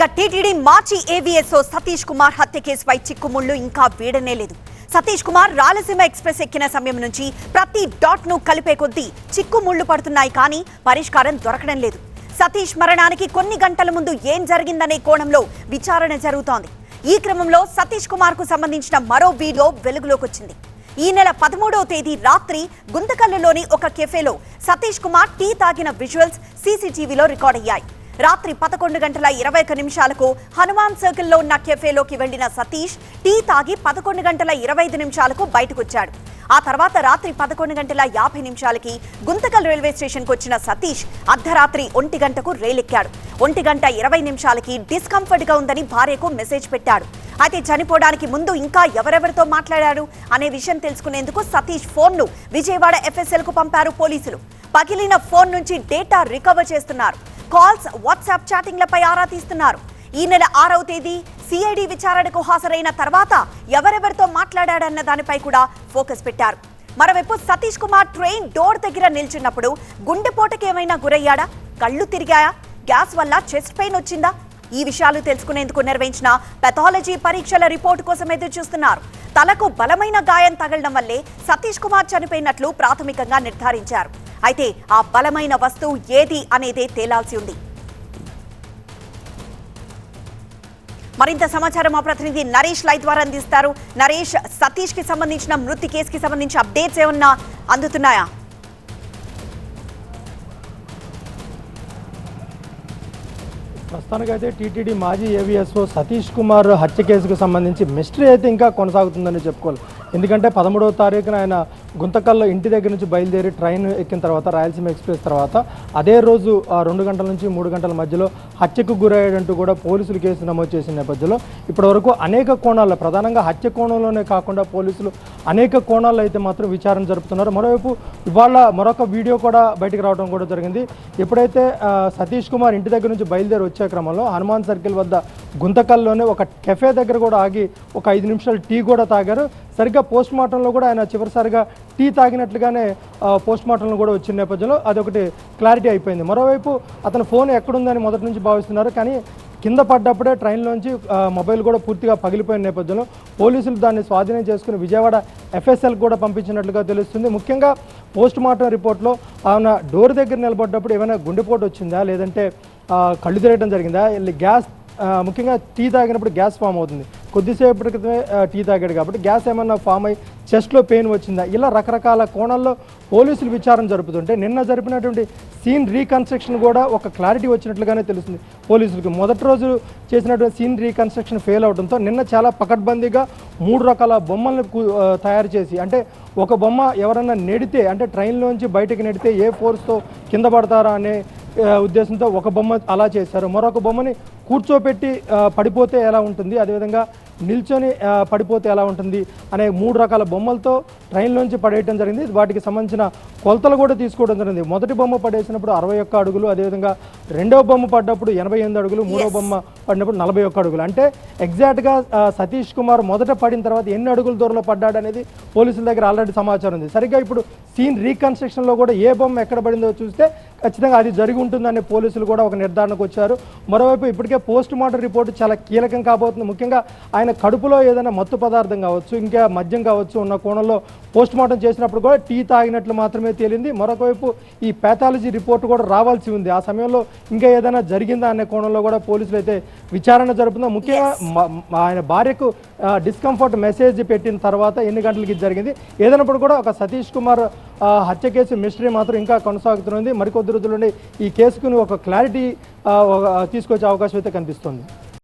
ఇక టీటీడీ మాజీ ఏవీఎస్ఓ సతీష్ కుమార్ హత్య కేసుపై చిక్కుముళ్ళు ఇంకా వీడనే లేదు. సతీష్ కుమార్ రాయలసీమ ఎక్స్ప్రెస్ ఎక్కిన సమయం నుంచి ప్రతి డాట్ను కలిపే కొద్దీ చిక్కుముళ్ళు పడుతున్నాయి కానీ పరిష్కారం దొరకడం లేదు. సతీష్ మరణానికి కొన్ని గంటల ముందు ఏం జరిగిందనే కోణంలో విచారణ జరుగుతోంది. ఈ క్రమంలో సతీష్ కుమార్కు సంబంధించిన మరో వీడియో వెలుగులోకి వచ్చింది. ఈ నెల పదమూడవ తేదీ రాత్రి గుంతకల్లులోని ఒక కెఫేలో సతీష్ కుమార్ టీ తాగిన విజువల్స్ సీసీటీవీలో రికార్డ్ అయ్యాయి రాత్రి పదకొండు గంటల ఇరవై ఒక్క నిమిషాలకు హనుమాన్ సర్కిల్లో ఉన్న కెఫేలోకి వెళ్ళిన సతీష్ టీ తాగి పదకొండు గంటల ఇరవై ఐదు నిమిషాలకు బయటకొచ్చాడు. ఆ తర్వాత రాత్రి పదకొండు గంటల యాభై నిమిషాలకి గుంతకల్ రైల్వే స్టేషన్కు వచ్చిన సతీష్ అర్ధరాత్రి ఒంటి గంటకు రైలెక్కాడు. ఒంటి గంట ఇరవై నిమిషాలకి డిస్కంఫర్ట్గా ఉందని భార్యకు మెసేజ్ పెట్టాడు. అయితే చనిపోవడానికి ముందు ఇంకా ఎవరెవరితో మాట్లాడారు అనే విషయం తెలుసుకునేందుకు సతీష్ ఫోన్ను విజయవాడ ఎఫ్ఎస్ఎల్కు పంపారు పోలీసులు. పగిలిన ఫోన్ నుంచి డేటా రికవర్ చేస్తున్నారు. కాల్స్ వాట్సాప్ చాటింగ్లపై ఆరా తీస్తున్నారు. ఈ నెల ఆరవ తేదీ సిఐడి విచారణకు హాజరైన తర్వాత ఎవరెవరితో మాట్లాడాడన్న దానిపై కూడా ఫోకస్ పెట్టారు. మరోవైపు సతీష్ కుమార్ ట్రైన్ డోర్ దగ్గర నిల్చున్నప్పుడు గుండెపోటకి ఏమైనా గురయ్యాడా? కళ్ళు తిరిగాయా? గ్యాస్ వల్ల చెస్ట్ పెయిన్ వచ్చిందా? ఈ విషయాలు తెలుసుకునేందుకు నిర్వహించిన పెథాలజీ పరీక్షల రిపోర్టు కోసం ఎదురు చూస్తున్నారు. తలకు బలమైన గాయం తగలడం వల్లే సతీష్ కుమార్ చనిపోయినట్లు ప్రాథమికంగా నిర్ధారించారు. అయితే ఆ బలమైన వస్తువు ఏది అనేదే తేలాల్సి ఉంది. మరింత సమాచారం మా ప్రతినిధి నరేష్ లై ద్వారా అందిస్తారు. నరేష్ సతీష్కి సంబంధించిన మృతి కేసుకి సంబంధించి అప్డేట్స్ ఏమన్నా అందుతున్నాయా? ప్రస్తుతానికైతే టీటీడీ మాజీ ఏవిఎస్ఓ సతీష్ కుమార్ హత్య కేసుకు సంబంధించి మిస్టరీ అయితే ఇంకా కొనసాగుతుందని చెప్పుకోవాలి. ఎందుకంటే పదమూడవ తారీఖున ఆయన గుంతకల్లో ఇంటి దగ్గర నుంచి బయలుదేరి ట్రైన్ ఎక్కిన తర్వాత రాయలసీమ ఎక్స్ప్రెస్ తర్వాత అదే రోజు ఆ రెండు గంటల నుంచి మూడు గంటల మధ్యలో హత్యకు గురయ్యాడంటూ కూడా పోలీసులు కేసు నమోదు చేసిన నేపథ్యంలో ఇప్పటివరకు అనేక కోణాల్లో ప్రధానంగా హత్య కోణంలోనే కాకుండా పోలీసులు అనేక కోణాల్లో అయితే మాత్రం విచారణ జరుపుతున్నారు. మరోవైపు ఇవాళ మరొక వీడియో కూడా బయటకు రావడం కూడా జరిగింది. ఎప్పుడైతే సతీష్ కుమార్ ఇంటి దగ్గర నుంచి బయలుదేరి వచ్చే క్రమంలో హనుమాన్ సర్కిల్ వద్ద గుంతకల్లోనే ఒక కెఫే దగ్గర కూడా ఆగి ఒక ఐదు నిమిషాలు టీ కూడా తాగారు. సరిగ్గా పోస్ట్ మార్టంలో కూడా ఆయన చివరిసారిగా టీ తాగినట్లుగానే పోస్ట్ మార్టంలో కూడా వచ్చిన నేపథ్యంలో అదొకటి క్లారిటీ అయిపోయింది. మరోవైపు అతని ఫోన్ ఎక్కడుందని మొదటి నుంచి భావిస్తున్నారు. కానీ కింద పడ్డప్పుడే ట్రైన్లోంచి మొబైల్ కూడా పూర్తిగా పగిలిపోయిన నేపథ్యంలో పోలీసులు దాన్ని స్వాధీనం చేసుకుని విజయవాడ ఎఫ్ఎస్ఎల్ కూడా పంపించినట్లుగా తెలుస్తుంది. ముఖ్యంగా పోస్ట్ మార్టం రిపోర్ట్లో ఆయన డోర్ దగ్గర నిలబడ్డప్పుడు ఏమైనా గుండెపోటు వచ్చిందా? లేదంటే కళ్ళు తిరగడం జరిగిందా? వెళ్ళి గ్యాస్ ముఖ్యంగా టీ తాగినప్పుడు గ్యాస్ ఫామ్ అవుతుంది. కొద్దిసేపటి క్రితమే టీ తాగాడు కాబట్టి గ్యాస్ ఏమన్నా ఫామ్ అయ్యి చెస్ట్లో పెయిన్ వచ్చిందా? ఇలా రకరకాల కోణాల్లో పోలీసులు విచారణ జరుపుతుంటే నిన్న జరిపినటువంటి సీన్ రీకన్స్ట్రక్షన్ కూడా ఒక క్లారిటీ వచ్చినట్లుగానే తెలుస్తుంది. పోలీసులకు మొదటి రోజు చేసినటువంటి సీన్ రీకన్స్ట్రక్షన్ ఫెయిల్ అవడంతో నిన్న చాలా పకడ్బందీగా మూడు రకాల బొమ్మలను తయారు చేసి అంటే ఒక బొమ్మ ఎవరన్నా నెడితే అంటే ట్రైన్లోంచి బయటకు నెడితే ఏ ఫోర్స్తో కింద పడతారా అనే ఉద్దేశంతో ఒక బొమ్మ అలా చేశారు. మరొక బొమ్మని కూర్చోపెట్టి పడిపోతే ఎలా ఉంటుంది? అదేవిధంగా నిల్చొని పడిపోతే ఎలా ఉంటుంది అనే మూడు రకాల బొమ్మలతో ట్రైన్లోంచి పడేయటం జరిగింది. వాటికి సంబంధించిన కొలతలు కూడా తీసుకోవడం జరిగింది. మొదటి బొమ్మ పడేసినప్పుడు అరవై ఒక్క అడుగులు అదేవిధంగా రెండవ బొమ్మ పడ్డప్పుడు ఎనభై ఎనిమిది అడుగులు మూడవ బొమ్మ పడినప్పుడు నలభై ఒక్క అడుగులు. అంటే ఎగ్జాక్ట్గా సతీష్ కుమార్ మొదట పడిన తర్వాత ఎన్ని అడుగుల దూరంలో పడ్డాడు అనేది పోలీసుల దగ్గర ఆల్రెడీ సమాచారం ఉంది. సరిగ్గా ఇప్పుడు సీన్ రీకన్స్ట్రక్షన్లో కూడా ఏ బొమ్మ ఎక్కడ పడిందో చూస్తే ఖచ్చితంగా అది జరిగి ఉంటుందని పోలీసులు కూడా ఒక నిర్ధారణకు వచ్చారు. మరోవైపు ఇప్పటికే పోస్ట్ మార్టం రిపోర్టు చాలా కీలకం కాబోతుంది. ముఖ్యంగా ఆయన కడుపులో ఏదైనా మత్తు పదార్థం కావచ్చు ఇంకా మద్యం కావచ్చు ఉన్న కోణంలో పోస్ట్ మార్టం చేసినప్పుడు కూడా టీ తాగినట్లు మాత్రమే తేలింది. మరొక వైపు ఈ పాథాలజీ రిపోర్ట్ కూడా రావాల్సి ఉంది. ఆ సమయంలో ఇంకా ఏదైనా జరిగిందా అనే కోణంలో కూడా పోలీసులు అయితే విచారణ జరుపుతున్నారు. ముఖ్యంగా ఆయన భార్యకు డిస్కంఫర్ట్ మెసేజ్ పెట్టిన తర్వాత ఎన్ని గంటలకి జరిగింది? ఏదైనప్పుడు కూడా ఒక సతీష్ కుమార్ హత్య కేసు మిస్టరీ మాత్రం ఇంకా కొనసాగుతుంది మరికొద్ది రోజుల్లోనే ఈ కేసుకుని ఒక క్లారిటీ తీసుకొచ్చే అవకాశం అయితే కనిపిస్తుంది.